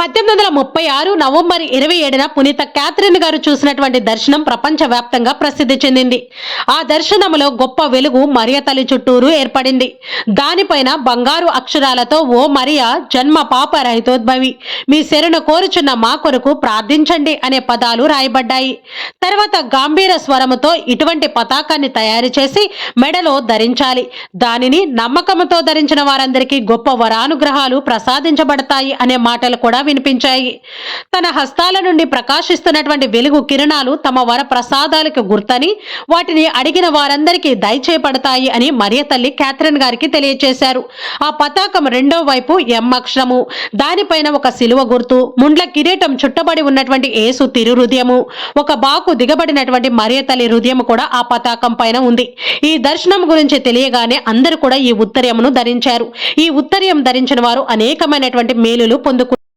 పద్దెనిమిది వందల ముప్పై ఆరు నవంబర్ ఇరవై ఏడున పునీత క్యాథరిన్ గారు చూసినటువంటి దర్శనం ప్రపంచవ్యాప్తంగా ప్రసిద్ధి చెందింది ఆ దర్శనములో గొప్ప వెలుగు మరియ తల్లి చుట్టూరు ఏర్పడింది. దానిపైన బంగారు అక్షరాలతో ఓ మరియా జన్మ పాప రహితోద్భవి. మీ శరణు కోరుచున్న మా కొరకు ప్రార్థించండి అనే పదాలు రాయబడ్డాయి. తర్వాత గాంభీర స్వరముతో ఇటువంటి పతాకాన్ని తయారు చేసి మెడలో ధరించాలి. దానిని నమ్మకంతో ధరించిన వారందరికీ గొప్ప వరానుగ్రహాలు ప్రసాదించబడతాయి అనే మాటలు కూడా వినిపించాయి. తన హస్తాల నుండి ప్రకాశిస్తున్నటువంటి వెలుగు కిరణాలు తమ వర ప్రసాదాలకు గుర్తని వాటిని అడిగిన వారందరికీ దయచేపడతాయి అని మరియ తల్లి క్యాథరిన్ గారికి తెలియజేశారు ఆ పతాకం రెండో వైపు ఎం అక్షరము దానిపైన ఒక సిలువ గుర్తు ముండ్ల కిరీటం చుట్టబడి ఉన్నటువంటి ఏసు తిరు హృదయము ఒక బాకు దిగబడినటువంటి మరియ తల్లి హృదయం కూడా ఆ పతాకం పైన ఉంది. ఈ దర్శనం గురించి తెలియగానే అందరూ కూడా ఈ ఉత్తర్యమును ధరించారు. ఈ ఉత్తర్యం ధరించిన వారు అనేకమైనటువంటి మేలులు పొందుకు